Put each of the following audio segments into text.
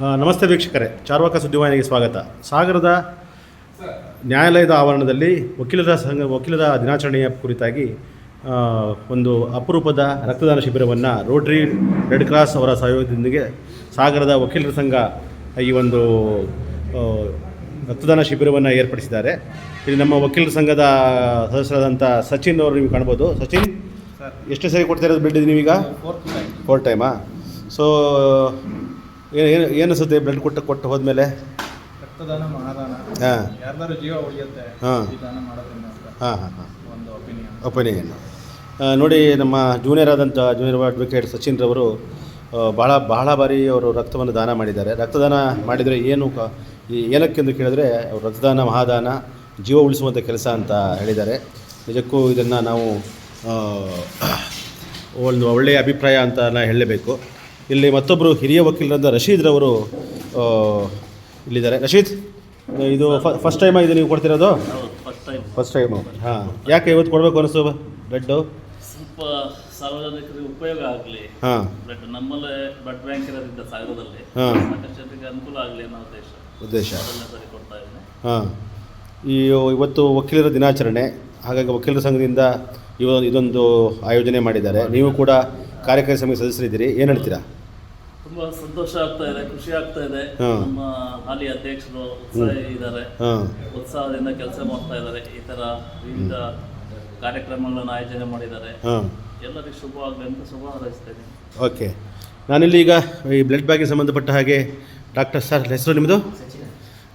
ನಮಸ್ತೆ ವೀಕ್ಷಕರೇ ಚಾರ್ವಾಕ ಸುದ್ದಿವಾಹಿನಿಗೆ ಸ್ವಾಗತ. ಸಾಗರದ ನ್ಯಾಯಾಲಯದ ಆವರಣದಲ್ಲಿ ವಕೀಲರ ಸಂಘ ವಕೀಲರ ದಿನಾಚರಣೆಯ ಕುರಿತಾಗಿ ಒಂದು ಅಪರೂಪದ ರಕ್ತದಾನ ಶಿಬಿರವನ್ನು ರೋಟ್ರಿ ರೆಡ್ ಕ್ರಾಸ್ ಅವರ ಸಹಯೋಗದೊಂದಿಗೆ ಸಾಗರದ ವಕೀಲರ ಸಂಘ ಈ ಒಂದು ರಕ್ತದಾನ ಶಿಬಿರವನ್ನು ಏರ್ಪಡಿಸಿದ್ದಾರೆ. ಇಲ್ಲಿ ನಮ್ಮ ವಕೀಲರ ಸಂಘದ ಸದಸ್ಯರಾದಂಥ ಸಚಿನ್ ಅವರು ನೀವು ಕಾಣ್ಬೋದು. ಸಚಿನ್ ಎಷ್ಟು ಸರಿ ಕೊಡ್ತಾ ಇರೋದು ಬ್ಲಡ್ ನೀವೀಗ? ಫೋರ್ ಟೈಮಾ ಸೊ ಏನು ಏನು ಏನು ಅನಿಸುತ್ತೆ ಬ್ಲಡ್ ಕೊಟ್ಟು ಕೊಟ್ಟು ಹೋದ್ಮೇಲೆ? ರಕ್ತದಾನ ಮಹಾದಾನ. ಹಾಂ. ಯಾರ್ದಾರು ಜೀವ ಉಳಿಯುತ್ತೆ ಹಾಂ. ಈ ದಾನ ಮಾಡೋದ್ರಿಂದ ಅಂತ ಹಾಂ ಹಾಂ ಹಾಂ. ಒಂದು ಒಪಿನಿಯನ್ ಒಪಿನಿಯನ್ ನೋಡಿ ನಮ್ಮ ಜೂನಿಯರ್ ಆದಂಥ ಜೂನಿಯರ್ ಅಡ್ವೊಕೇಟ್ ಸಚಿನ್ ರವರು ಭಾಳ ಬಹಳ ಬಹಳ ಬಾರಿ ಅವರು ರಕ್ತವನ್ನು ದಾನ ಮಾಡಿದ್ದಾರೆ. ರಕ್ತದಾನ ಮಾಡಿದರೆ ಏನು ಕ ಈ ಏನಕ್ಕೆಂದು ಕೇಳಿದ್ರೆ ಅವರು ರಕ್ತದಾನ ಮಹಾದಾನ ಜೀವ ಉಳಿಸುವಂಥ ಕೆಲಸ ಅಂತ ಹೇಳಿದ್ದಾರೆ. ನಿಜಕ್ಕೂ ಇದನ್ನು ನಾವು ಆ, ಒಂದು ಒಳ್ಳೆಯ ಅಭಿಪ್ರಾಯ ಅಂತ ನಾನು ಹೇಳಲೇಬೇಕು. ಇಲ್ಲಿ ಮತ್ತೊಬ್ಬರು ಹಿರಿಯ ವಕೀಲರಾದ ರಶೀದ್ರವರು ಇಲ್ಲಿದ್ದಾರೆ. ರಶೀದ್ ಇದು ಫಸ್ಟ್ ಟೈಮ್ ಇದು ನೀವು ಕೊಡ್ತಿರೋದು? ಫಸ್ಟ್ ಟೈಮ್ ಹಾಂ. ಯಾಕೆ ಇವತ್ತು ಕೊಡಬೇಕು ಅನಿಸ್ತು ಬ್ಲಡ್ಡು ಸ್ವಲ್ಪ ಸಾರ್ವಜನಿಕರಿಗೆ ಉಪಯೋಗ ಆಗಲಿ. ಹಾಂ. ಬ್ಲಡ್ ನಮ್ಮಲ್ಲೇ ಬ್ಲಡ್ ಬ್ಯಾಂಕ್ ಇರೋದ್ರಿಂದ ಸಾಗರದಲ್ಲಿ ಹಾ. ಸಾಕಷ್ಟು ಜನರಿಗೆ ಅನುಕೂಲ ಆಗಲಿ ಅನ್ನೋ ಉದ್ದೇಶ. ಉದ್ದೇಶ. ಸರಿ ಕೊಡ್ತಾ ಇದ್ದೀನಿ. ಹಾಂ. ಈ ಇವತ್ತು ವಕೀಲರ ದಿನಾಚರಣೆ ಹಾಗಾಗಿ ವಕೀಲರ ಸಂಘದಿಂದ ಇವ ಇದೊಂದು ಆಯೋಜನೆ ಮಾಡಿದ್ದಾರೆ. ನೀವು ಕೂಡ ಕಾರ್ಯಕಾರಿ ಸಮಿತಿ ಸದಸ್ಯರಿದ್ದೀರಿ. ಏನು ಹೇಳ್ತೀರಾ? ತುಂಬಾ ಸಂತೋಷ ಆಗ್ತಾ ಇದೆ ಖುಷಿ ಆಗ್ತಾ ಇದೆ. ನಮ್ಮ ಹಾಲಿ ಅಧ್ಯಕ್ಷರು ಉತ್ಸಾಹ ಇದ್ದಾರೆ. ಉತ್ಸಾಹದಿಂದ ಕೆಲಸ ಮಾಡ್ತಾ ಇದ್ದಾರೆ. ಈ ತರ ವಿವಿಧ ಕಾರ್ಯಕ್ರಮಗಳನ್ನು ಆಯೋಜನೆ ಮಾಡಿದ್ದಾರೆ. ಎಲ್ಲರಿಗೂ ಶುಭ ಆಗಲಿ ಅಂತ ಶುಭ ಹಾರೈಸ್ತೇನೆ. ಓಕೆ. ನಾನಿಲ್ಲಿ ಈಗ ಈ ಬ್ಲಡ್ ಬ್ಯಾಂಕಿಗೆ ಸಂಬಂಧಪಟ್ಟ ಹಾಗೆ ಡಾಕ್ಟರ್ ಸರ್ ಹೆಸರು ನಿಮ್ಮದು?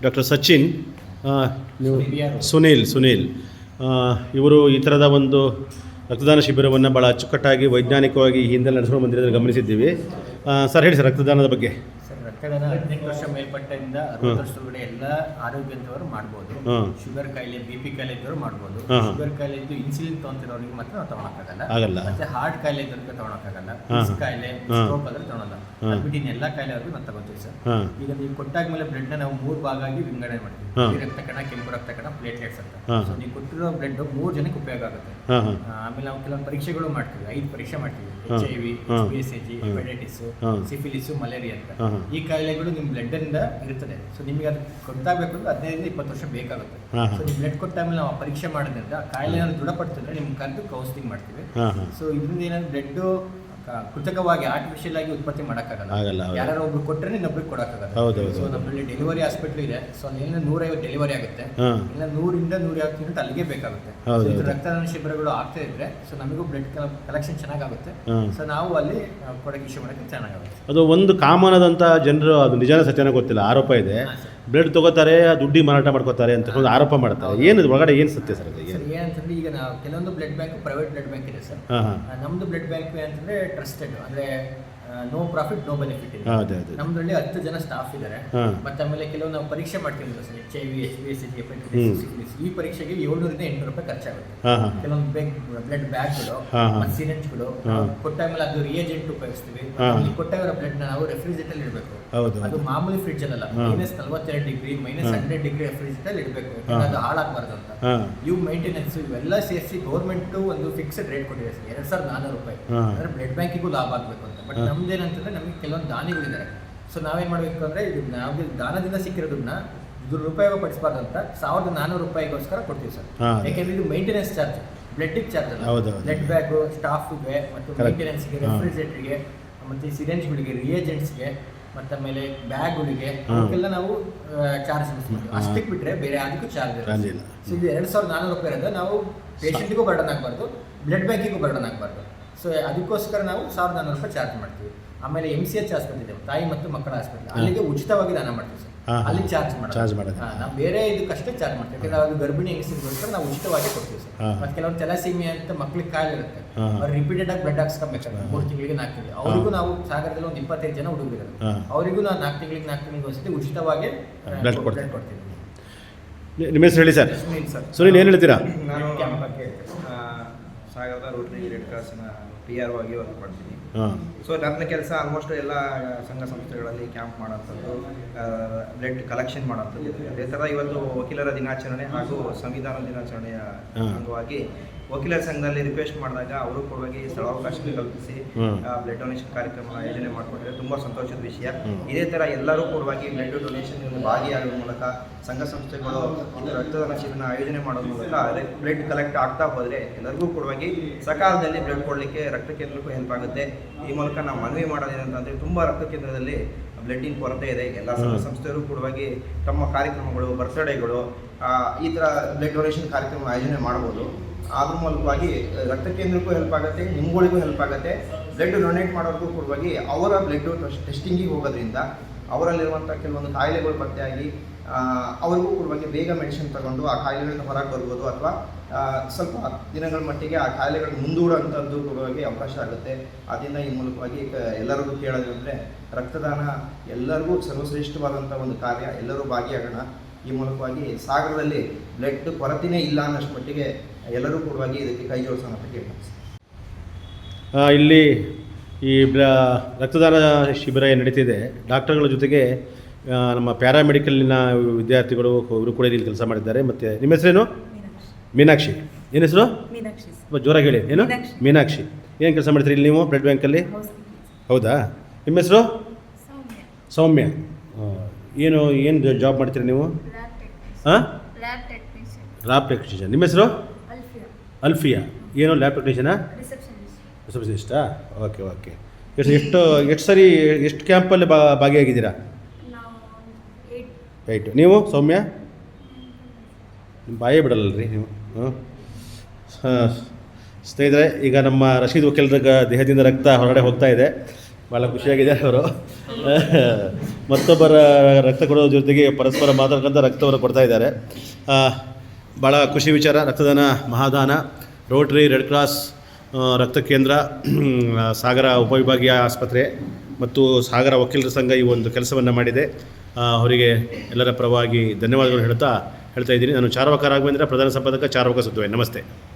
ಡಾಕ್ಟರ್ ಸಚಿನ್. ನೀವು ಸುನೀಲ್ ಸುನೀಲ್. ಇವರು ಈ ಥರದ ಒಂದು ರಕ್ತದಾನ ಶಿಬಿರವನ್ನು ಭಾಳ ಅಚ್ಚುಕಟ್ಟಾಗಿ ವೈಜ್ಞಾನಿಕವಾಗಿ ಈ ಹಿಂದೆ ನಡೆಸ್ಕೊಂಡು ಬಂದಿರೋದನ್ನು ಗಮನಿಸಿದ್ದೀವಿ. ಸರ್ ಹೇಳಿ ಸರ್ ರಕ್ತದಾನದ ಬಗ್ಗೆ. ಸರ್ ರಕ್ತದಾನ ಹದಿನೆಂಟು ವರ್ಷ ಮೇಲ್ಪಟ್ಟಿಂದ ಅರವತ್ತು ವರ್ಷದೊಳಗಡೆ ಎಲ್ಲ ಆರೋಗ್ಯದವರು ಮಾಡ್ಬೋದು. ಶುಗರ್ ಕಾಯಿಲೆ ಬಿ ಪಿ ಕಾಯಿಲೆ ಇದ್ದವರು ಮಾಡ್ಬೋದು. ಶುಗರ್ ಕಾಯಿಲೆ ಇದ್ದು ಇನ್ಸುಲಿನ್ ತೊಗೊಂತಿರೋರಿಗೆ ಮಾತ್ರ ನಾವು ತಗೊಳಕ್ಕಾಗಲ್ಲ. ಆಗಲ್ಲ. ಮತ್ತೆ ಹಾರ್ಟ್ ಕಾಯಿಲೆ ಇದ್ದವ್ರಿಗೆ ತಗೊಳಕ್ಕಾಗಲ್ಲ. ಕಾಯಿಲೆ ಸ್ಟ್ರೋಕ್ ಆದ್ರೆ ತಗೊಳಲ್ಲ. ಹಾ. ಎಲ್ಲಾ ಕಾಯಿಲೆ ಎಲ್ಲ ಕಾಯಿಲೆವರೆಗೂ ನಾವು ತಗೋತೀವಿ ಸರ್ ಈಗ ನೀವು ಕೊಟ್ಟಾದ್ಮೇಲೆ ಬ್ಲಡ್ನ ನಾವು ಮೂರು ಭಾಗ ಆಗಿ ವಿಂಗಡಣೆ ಮಾಡ್ತೀವಿ. ರಕ್ತ ಕಣ ಕೆಂಪು ರಕ್ತ ಕಣ ಪ್ಲೇಟ್ಲೆಟ್ಸ್ ಅಂತ. ಸೊ ನೀವು ಕೊಟ್ಟಿರೋ ಬ್ಲಡ್ ಮೂರು ಜನಕ್ಕೆ ಉಪಯೋಗ ಆಗುತ್ತೆ. ಆಮೇಲೆ ನಾವು ಕೆಲವೊಂದು ಪರೀಕ್ಷೆಗಳು ಮಾಡ್ತೀವಿ. ಐದು ಪರೀಕ್ಷೆ ಮಾಡ್ತೀವಿ. H I V. B S A G hepatitis syphilis malaria ಅಂತ. ಈ ಕಾಯಿಲೆಗಳು ನಿಮ್ಮ ಬ್ಲಡ್ ಇಂದ ಇರ್ತದೆ ಸೊ ನಿಮಗೆ ಅದು ಗೊತ್ತಾಗಬೇಕು ಅಂದ್ರೆ ಹದಿನೈದರಿಂದ ಇಪ್ಪತ್ತು ವರ್ಷ ಬೇಕಾಗುತ್ತೆ. ಸೊ ನೀವು ಬ್ಲಡ್ ಕೊಟ್ಟಾದ್ಮೇಲೆ ನಾವು ಪರೀಕ್ಷೆ ಮಾಡೋದ್ರಿಂದ ಕಾಯಿಲೆ ದೃಢಪಡ್ತದೆ ದೃಢಪಡ್ತಿದ್ರೆ ನಿಮ್ಗೆ ಕರೆದು ಕೌನ್ಸಿಲಿಂಗ್ ಮಾಡ್ತೀವಿ. ಸೊ ಇದರಿಂದ ಏನಾದ್ರು ಬ್ಲಡ್ ಕೃತಕವಾಗಿ ಆರ್ಟಿಫಿಷಿಯಲ್ ಆಗಿ ಉತ್ಪತ್ತಿ ಮಾಡೋಕ್ಕಾಗಲ್ಲ. ಆಗಲ್ಲ, ಹೌದು. ಯಾರು ಒಬ್ರು ಕೊಟ್ಟರೆ ಇನ್ನೊಬ್ರಿಗೆ ಕೊಡೋಕ್ಕಾಗಲ್ಲ. ಹೌದು, ಹೌದು, ಸೊ ನಮ್ಮಲ್ಲಿ ಡೆಲಿವರಿ ಹಾಸ್ಪಿಟ್ಲ್ ಇದೆ. ಸೊ ಅಲ್ಲಿ ನೂರೈವತ್ತು ಡೆಲಿವರಿ ಆಗುತ್ತೆ. ಹಾಂ. ಇಲ್ಲ ನೂರಿಂದ ನೂರ ಐವತ್ತು ಯೂನಿಟ್ ಅಲ್ಲಿಗೆ ಬೇಕಾಗುತ್ತೆ. ಹೌದು, ಇದು ಹೌದು. ರಕ್ತದಾನ ಶಿಬಿರಗಳು ಆಗ್ತಾ ಇದ್ರೆ ಸೊ ನಮಗೂ ಬ್ಲಡ್ ಕಲೆಕ್ಷನ್ ಚೆನ್ನಾಗಾಗುತ್ತೆ. ಹಾಂ. ಸೊ ನಾವು ಅಲ್ಲಿ ಕೊಡಕ್ಕೆ ಇಶ್ಯೂ ಮಾಡೋಕ್ಕೆ ಚೆನ್ನಾಗಾಗುತ್ತೆ. ಅದು ಒಂದು ಕಾಮನ್ ಆದಂಥ ಜನರು ಅದು ನಿಜಾನ ಸತ್ಯನ ಗೊತ್ತಿಲ್ಲ. ಆರೋಪ ಇದೆ. ಹಾಂ ಸರ್. ಬ್ಲಡ್ ತಗೋತಾರೆ ದುಡ್ಡಿಗೆ ಮಾರಾಟ ಮಾಡ್ಕೋತಾರೆ ಅಂತ ಒಂದು ಆರೋಪ ಮಾಡ್ತಾರೆ ಏನು ಒಳಗಡೆ ಏನು ಸತ್ಯ ಸರ್ ಸರ್ ಏನಂತಂದ್ರೆ ಈಗ ನಾವು ಕೆಲವೊಂದು blood bank private blood bank ಇದೆ ಸರ್. ಹಾಂ ಹಾಂ. ಆ, ನಮ್ದು ಬ್ಲಡ್ ಬ್ಯಾಂಕ್ ಅಂತಂದ್ರೆ ಟ್ರಸ್ಟೆಡ್ ಅಂದ್ರೆ ನೋ ಪ್ರಾಫಿಟ್ ನೋ ಬೆನಿಫಿಟ್ ಇದೆ. ಹಾಂ ಅದೇ ಅದೇ. ನಮ್ದ್ರಲ್ಲಿ ಹತ್ತು ಜನ ಸ್ಟಾಫ್ ಇದ್ದಾರೆ ಹಾಂ. ಮತ್ತೆ ಆಮೇಲೆ ಕೆಲವು ನಾವು ಪರೀಕ್ಷೆ ಮಾಡ್ತೀವಿ sir H I V H B S ಈ ಪರೀಕ್ಷೆಗೆ ಏಳ್ನೂರಿಂದ ಎಂಟು ರೂಪಾಯಿ ಖರ್ಚಾಗುತ್ತೆ. ಹಾಂ ಹಾಂ. ಕೆಲವೊಂದು ಬ್ಯಾಂಕ್ ಬ್ಲಡ್ ಬ್ಯಾಗ್ಗಳು ಹಾ, ಹಾ. ಮತ್ತು ಸಿರೆಂಜ್ಗಳು ಹಾ. ಕೊಟ್ಟ ಮೇಲೆ ಅದು ರಿಯೇಜೆಂಟ್ ಉಪಯೋಗಿಸ್ತೀವಿ. ಹಾ. ಅಲ್ಲಿ ಕೊಟ್ಟಾಗಿರೋ ಬ್ಲಡ್ ನಾವು ರೆಫ್ರಿಜರೇಟರ್ ಇಡಬೇಕು. ಹೌದು ಅದು ಮಾಮೂಲಿ ಫ್ರಿಡ್ಜ್ ಅಲ್ಲ. ಮೈನಸ್ ನಲ್ವತ್ತೆರಡು degree minus. Hundred degree fridge ಇಡಬೇಕು ಹಾ. ಅದು ಹಾಳಾಗಬಾರ್ದು ಅಂತ ಇವು ಮೇಂಟೆನೆನ್ಸ್ ಇವೆಲ್ಲ ಸೇರಿಸಿ ಗೌರ್ಮೆಂಟ್ ಒಂದು ಫಿಕ್ಸ್ಡ್ ರೇಟ್ ಕೊಟ್ಟಿದೆ ಸರ್ ಎರಡ್ ಸಾವಿರದ ನಾನೂರು ರೂಪಾಯಿ. ಅಂದ್ರೆ ಬ್ಲಡ್ ಬ್ಯಾಂಕಿಗೂ ಲಾಭ ಆಗಬೇಕು ಅಂತ ಬಟ್. ನಮ್ದೇನಂತಂದ್ರೆ ನಮಗೆ ಕೆಲವೊಂದು ದಾನಿಗಳಿದ್ದಾರೆ ಸೊ ನಾವೇನ್ ಮಾಡ್ಬೇಕು ಅಂದ್ರೆ ಇದು ನಾವು ದಾನದಿಂದ ಸಿಕ್ಕಿರೋದನ್ನ ದುರುಪಯೋಗ ಪಡಿಸಬಾರ್ದು ಅಂತ ಸಾವಿರದ ನಾನೂರು ರೂಪಾಯಿಗೋಸ್ಕರ ಕೊಡ್ತೀವಿ ಸರ್. ಯಾಕೆಂದ್ರೆ ಇದು ಮೇಂಟೆನೆನ್ಸ್ ಚಾರ್ಜ್ ಬ್ಲಡ್ ಚಾರ್ಜ್ ಅಲ್ಲ. ಬ್ಲಡ್ ಬ್ಯಾಗು ಸ್ಟಾಫ್ಗೆ ಮತ್ತು ಮೈಂಟೆನೆನ್ಸ್ಗೆ. ರೆಫ್ರಿಜರೇಟರ್ಗೆ ಮತ್ತು ಸಿರೆಂಜ್ಗಳಿಗೆ ರಿಯೇಜೆಂಟ್ಸ್ಗೆ ಮತ್ತು ಆಮೇಲೆ ಬ್ಯಾಗ್ಗಳಿಗೆ. ಅವಕ್ಕೆಲ್ಲ ನಾವು ಚಾರ್ಜ್ ಮಾಡ್ತೀವಿ. ಅಷ್ಟಕ್ಕೆ ಬಿಟ್ರೆ ಬೇರೆ ಅದಕ್ಕೂ ಚಾರ್ಜ್ ಇಲ್ಲ. ಸೊ ಇದು ಎರಡು ಸಾವಿರದ ನಾನ್ನೂರು ರೂಪಾಯಿ ಇರೋದು ನಾವು ಪೇಷಂಟ್ಗೂ ಬರ್ಡನ್ ಆಗಬಾರ್ದು ಬ್ಲಡ್ ಬ್ಯಾಂಕಿಗೂ ಬರ್ಡನ್ ಆಗಬಾರ್ದು ಸೊ ಅದಕ್ಕೋಸ್ಕರ ನಾವು ಸಾವಿರದ ನಾನ್ನೂರು ರೂಪಾಯಿ ಚಾರ್ಜ್ ಮಾಡ್ತೀವಿ ಆಮೇಲೆ ಎಂ ಸಿ ಎಚ್ ಹಾಸ್ಪಿಟಲ್ ಇದೆ ತಾಯಿ ಮತ್ತು ಮಕ್ಕಳ ಹಾಸ್ಪಿಟಲ್ ಅಲ್ಲಿಗೆ ಉಚಿತವಾಗಿ ದಾನ ಮಾಡ್ತೀವಿ ಸರ್. ಅಲ್ಲಿ ಚಾರ್ಜ್ ಮಾಡೋದು. ಚಾರ್ಜ್ ಮಾಡೋದು. ಹಾ, ನಾವು ಬೇರೆ ಇದಕ್ಕಷ್ಟೇ ಚಾರ್ಜ್ ಮಾಡ್ತೀವಿ. ಯಾಕಂದ್ರೆ ಅದು ಗರ್ಭಿಣಿ ಹೆಂಗಸಿಗೋಸ್ಕರ ನಾವು ಉಚಿತವಾಗಿ ಕೊಡ್ತೀವಿ ಸರ್. ಹಾ. ಮತ್ತೆ ಕೆಲವೊಂದು ಅಂತ ಮಕ್ಳಿಗೆ ಕಾಯಿಲೆ ಇರುತ್ತೆ ಹಾ. ಅವ್ರು ರಿಪೀಟೆಡ್ ಆಗಿ ಬೆಡ್ ಹಾಕ್ಸ್ಕೊಬೇಕಾಗುತ್ತೆ. ಮೂರು ತಿಂಗಳಿಗೆ ನಾಲ್ಕು ತಿಂಗಳಿಗೆ ಅವರಿಗೂ ನಾವು ಸಾಗರದಲ್ಲಿ ಒಂದು ಇಪ್ಪತ್ತೈದು ಜನ ಹುಡುಗರಿದ್ದಾರೆ. ಹಾ. ಅವರಿಗೂ ನಾವು ನಾಲ್ಕು ತಿಂಗಳಿಗೆ ನಾಲ್ಕು ತಿಂಗಳಿಗೆ ಒಂದ್ಸತಿ ಉಚಿತವಾಗಿ ಬ್ಲಡ್ ಕೊಡ್ತೀವಿ. ನಿಮ್ಮ ಹೆಸರು ಹೇಳಿ ಸರ್. ಸುನೀಲ್ ಸರ್. ಸುನೀಲ್ ಏನು ಹೇಳ್ತೀರಾ? ನಾನು ಕ್ಯಾಂಪ್ ಬಗ್ಗೆ. ಆ, ಸಾಗರದ ರೋಟರಿ ರೆಡ್ ಕ್ರಾಸ್ನ ಪಿ ಆರ್ ಆಗಿ ವರ್ಕ್ ಮಾಡ್ತೀನಿ ಸೊ ನನ್ನ ಕೆಲಸ ಆಲ್ಮೋಸ್ಟ್ ಎಲ್ಲ ಸಂಘ ಸಂಸ್ಥೆಗಳಲ್ಲಿ ಕ್ಯಾಂಪ್ ಮಾಡೋಂಥದ್ದು ಬ್ಲಡ್ ಕಲೆಕ್ಷನ್ ಮಾಡೋಂಥದ್ದು. ಅದೇ ಥರ ಇವತ್ತು ವಕೀಲರ ದಿನಾಚರಣೆ ಹಾಗೂ ಸಂವಿಧಾನ ದಿನಾಚರಣೆಯ ಅಂಗವಾಗಿ ವಕೀಲರ ಸಂಘದಲ್ಲಿ ರಿಕ್ವೆಸ್ಟ್ ಮಾಡಿದಾಗ ಅವರು ಕೊಡುವಾಗಿ ಸ್ಥಳಾವಕಾಶ ಕಲ್ಪಿಸಿ. ಬ್ಲಡ್ ಡೊನೇಷನ್ ಕಾರ್ಯಕ್ರಮ ಆಯೋಜನೆ ಮಾಡಿಕೊಂಡಿದ್ದಾರೆ ತುಂಬಾ ಸಂತೋಷದ ವಿಷಯ. ಇದೇ ತರ ಎಲ್ಲರೂ ಕೊಡುವಾಗಿ ಬ್ಲಡ್ ಡೊನೇಷನ್ ಭಾಗಿಯಾಗುವ ಮೂಲಕ ಸಂಘ ಸಂಸ್ಥೆಗಳು ರಕ್ತದಾನ ಶಿಬಿರ ಆಯೋಜನೆ ಮಾಡೋದು ಮೂಲಕ ಬ್ಲಡ್ ಕಲೆಕ್ಟ್ ಆಗ್ತಾ ಹೋದ್ರೆ ಎಲ್ಲರಿಗೂ ಕೊಡುವಾಗಿ ಸಕಾಲದಲ್ಲಿ ಬ್ಲಡ್ ಕೊಡಲಿಕ್ಕೆ ರಕ್ತ ಕೇಂದ್ರಕ್ಕೂ ಹೆಲ್ಪ್ ಆಗುತ್ತೆ ಈ ಮೂಲಕ ನಾವು ಮನವಿ ಮಾಡೋದೇನಂತಂದ್ರೆ ತುಂಬಾ ರಕ್ತ ಕೇಂದ್ರದಲ್ಲಿ ಬ್ಲಡ್ಡಿನ ಕೊರತೆ ಇದೆ ಎಲ್ಲ ಸಂಘ. ಸಂಸ್ಥೆಯವರು ಕೂಡವಾಗಿ ತಮ್ಮ ಕಾರ್ಯಕ್ರಮಗಳು ಬರ್ತ್ಡೇಗಳು ಈ ಥರ ಬ್ಲಡ್ ಡೊನೇಷನ್ ಕಾರ್ಯಕ್ರಮ ಆಯೋಜನೆ ಮಾಡ್ಬೋದು ಅದ್ರ ಮೂಲಕವಾಗಿ ರಕ್ತ ಕೇಂದ್ರಕ್ಕೂ ಹೆಲ್ಪ್ ಆಗುತ್ತೆ ನಿಮ್ಗಳಿಗೂ ಹೆಲ್ಪ್ ಆಗುತ್ತೆ ಬ್ಲಡ್ ಡೊನೇಟ್ ಮಾಡೋರ್ಗೂ ಕೂಡವಾಗಿ ಅವರ ಬ್ಲಡ್ ಟೆಸ್ಟಿಂಗಿಗೆ ಹೋಗೋದ್ರಿಂದ ಅವರಲ್ಲಿರುವಂಥ ಕೆಲವೊಂದು ಕಾಯಿಲೆಗಳು ಪತ್ತೆಯಾಗಿ ಆ, ಕೂಡ ಬಗ್ಗೆ ಬೇಗ ಮೆಡಿಸಿನ್ ತಗೊಂಡು ಆ ಕಾಯಿಲೆಗಳನ್ನ ಹೊರಗೆ ಬರ್ಬೋದು ಅಥವಾ ಸ್ವಲ್ಪ ದಿನಗಳ ಮಟ್ಟಿಗೆ ಆ ಕಾಯಿಲೆಗಳು ಮುಂದೂಡುವಂಥದ್ದು ಕೂಡವಾಗಿ ಅವಕಾಶ ಆಗುತ್ತೆ. ಅದರಿಂದ ಈ ಮೂಲಕವಾಗಿ ಎಲ್ಲರಿಗೂ ಕೇಳೋದಂದರೆ ರಕ್ತದಾನ ಎಲ್ಲರಿಗೂ ಸರ್ವಶ್ರೇಷ್ಠವಾದಂಥ ಒಂದು ಕಾರ್ಯ ಎಲ್ಲರೂ ಭಾಗಿಯಾಗೋಣ. ಈ ಮೂಲಕವಾಗಿ ಸಾಗರದಲ್ಲಿ ಬ್ಲಡ್ ಕೊರತೆನೇ ಇಲ್ಲ ಅನ್ನೋಷ್ಟು ಮಟ್ಟಿಗೆ ಎಲ್ಲರೂ ಕೂಡವಾಗಿ ಇದಕ್ಕೆ ಕೈ ಜೋಡಿಸೋಣ ಅಂತ ಕೇಳ್ತೀನಿ ಇಲ್ಲಿ ಈ ರಕ್ತದಾನ ಶಿಬಿರ ಏನು ನಡೀತಿದೆ ಡಾಕ್ಟರ್ಗಳ ಜೊತೆಗೆ ನಮ್ಮ ಪ್ಯಾರಾಮೆಡಿಕಲ್ನ ವಿದ್ಯಾರ್ಥಿಗಳು ಇವರು ಕೂಡ ಇಲ್ಲಿ ಕೆಲಸ ಮಾಡಿದ್ದಾರೆ. ಮತ್ತು ನಿಮ್ಮ ಹೆಸರೇನು? ಮೀನಾಕ್ಷಿ. ಮೀನಾಕ್ಷಿ. ಏನು ಹೆಸರು? ಮೀನಾಕ್ಷಿ ಸ್ವಲ್ಪ ಜೋರಾಗಿ ಹೇಳಿ. ಏನು? ಮೀನಾಕ್ಷಿ. ಏನು ಕೆಲಸ ಮಾಡ್ತೀರಿ ಇಲ್ಲಿ ನೀವು ಬ್ಲಡ್ ಬ್ಯಾಂಕಲ್ಲಿ? ಹೌದಾ ನಿಮ್ಮ ಹೆಸರು? ಸೌಮ್ಯ. ಏನು ಏನು ಜಾಬ್ ಮಾಡ್ತೀರಿ ನೀವು? ಹಾಂ ಲ್ಯಾಬ್ ಟೆಕ್ನಿಷಿಯನ್. ನಿಮ್ಮ ಹೆಸರು? ಅಲ್ಫಿಯಾ. ಏನು ಲ್ಯಾಬ್ ಟೆಕ್ನಿಷಿಯನಾ? ರಿಸೆಪ್ಷನಿಸ್ಟ್? Okay okay. ಎಷ್ಟು ಎಷ್ಟು ಸರಿ ಎಷ್ಟು ಕ್ಯಾಂಪಲ್ಲಿ ಬಾ ಭಾಗಿಯಾಗಿದ್ದೀರಾ? ರೈಟ್ ನೀವು ಸೌಮ್ಯ? ಬಾಯೇ ಬಿಡಲ್ಲರಿ ನೀವು. ಹಾಂ. ಸ್ನೇಹಿತರೆ, ಈಗ ನಮ್ಮ ರಶೀದ್ ವಕೀಲರ ದೇಹದಿಂದ ರಕ್ತ ಹೊರಗಡೆ ಹೋಗ್ತಾ ಇದೆ. ಭಾಳ ಖುಷಿಯಾಗಿದೆ ಅವರು. ಮತ್ತೊಬ್ಬರ ರಕ್ತ ಕೊಡೋ ಜೊತೆಗೆ ಪರಸ್ಪರ ಮಾತಾಡ್ಕೊಂತ ರಕ್ತವನ್ನು ಕೊಡ್ತಾ ಇದ್ದಾರೆ. ಭಾಳ ಖುಷಿ ವಿಚಾರ, ರಕ್ತದಾನ ಮಹಾದಾನ, ರೋಟ್ರಿ, ರೆಡ್ ಕ್ರಾಸ್ ರಕ್ತ ಕೇಂದ್ರ ಸಾಗರ ಉಪವಿಭಾಗೀಯ ಆಸ್ಪತ್ರೆ ಮತ್ತು ಸಾಗರ ವಕೀಲರ ಸಂಘ ಈ ಒಂದು ಕೆಲಸವನ್ನು ಮಾಡಿದೆ. ಅವರಿಗೆ ಎಲ್ಲರ ಪರವಾಗಿ ಧನ್ಯವಾದಗಳು ಹೇಳ್ತಾ ಹೇಳ್ತಾ ಇದ್ದೀನಿ. ನಾನು ಚಾರ್ವಕ ರಾಘವೇಂದ್ರ ಪ್ರಧಾನ ಸಂಪಾದಕ ಚಾರ್ವಕ ಸುದ್ದಿವಾಹಿನಿ ನಮಸ್ತೆ.